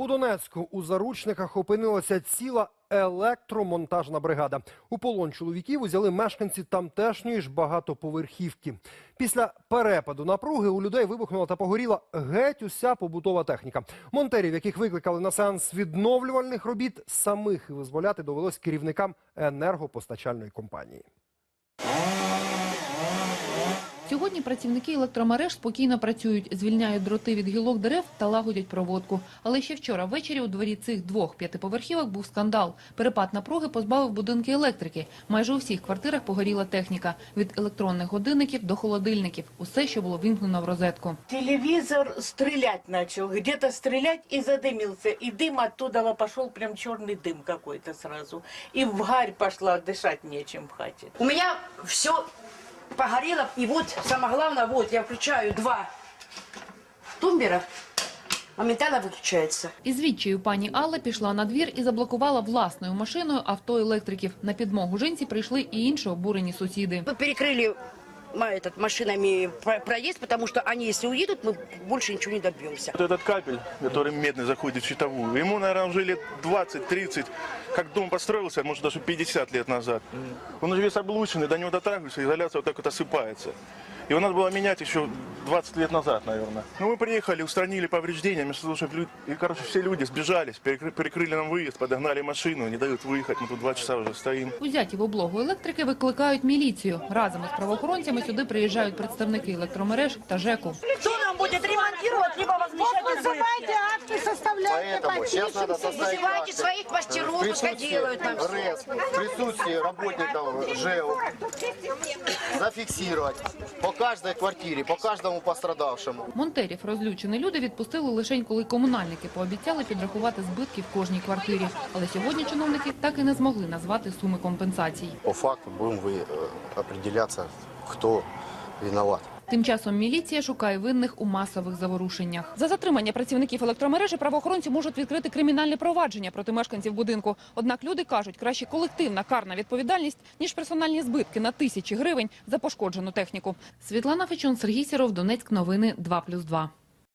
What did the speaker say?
У Донецьку у заручниках опинилася ціла електромонтажна бригада. У полон чоловіків узяли мешканці тамтешньої ж багатоповерхівки. Після перепаду напруги у людей вибухнула та погоріла геть уся побутова техніка. Монтерів, яких викликали на сеанс відновлювальних робіт, самих визволяти довелось керівникам енергопостачальної компанії. Сьогодні працівники електромереж спокійно працюють, звільняють дроти від гілок дерев та лагодять проводку. Але ще вчора ввечері у дворі цих двох п'ятиповерхівок був скандал. Перепад напруги позбавив будинки електрики. Майже у всіх квартирах погоріла техніка від електронних годинників до холодильників. Усе, що було вімкнено в розетку. Телевизор стрелять начал, где-то стрелять и задымился. И дым оттуда пошел, прям черный дым какой-то сразу. И в гарь пошла, дышать нечем в хате. У меня все погорело, и вот самое главное, вот я включаю два тумбера, моментально выключается. Із відчаю пані Алла пішла на двір і заблокувала власною машиною авто електриків. На підмогу жінці прийшли і інші обурені сусіди. Мы перекрыли ма- этот, машинами про- проезд, потому что они, если уедут, мы больше ничего не добьемся. Вот этот кабель, который медный заходит в щитовую, ему, наверное, уже лет 20-30, как дом построился, может даже 50 лет назад. Он уже весь облученный, до него дотрагиваешься, изоляция вот так вот осыпается. Его надо было менять еще 20 лет назад, наверное. Ну, мы приехали, устранили повреждения, вместо того, чтобы люди... И, короче, все люди сбежались, перекры- перекрыли нам выезд, подогнали машину, не дают выехать, мы тут два часа уже стоим. Узяті в облогу електрики викликають міліцію. Разом із правоохоронцями сюди приїжджають представники електромереж та ЖЕКу. Кто нам будет ремонтировать, либо возмещать Вызывайте акты, составляйте Поэтому сейчас надо подпишемся. составить Вызывайте акты. своих мастеров, В пускай присутствии делают нам все. РЭС, в присутствии работников ЖЭУ зафиксировать по каждой квартире, по каждому пострадавшему. Монтерів розлючені люди відпустили лише коли комунальники пообіцяли підрахувати збитки в кожній квартирі. Але сьогодні чиновники так і не змогли назвати суми компенсацій. По факту будем вы, э, определяться, кто виноват. Тим часом міліція шукає винних у масових заворушеннях. За затримання працівників електромережі правоохоронці можуть відкрити кримінальне провадження проти мешканців будинку. Однак люди кажуть, краще колективна карна відповідальність, ніж персональні збитки на тисячі гривень за пошкоджену техніку. Світлана Фечун, Сергій Сіров, Донецьк. Новини 2+,2.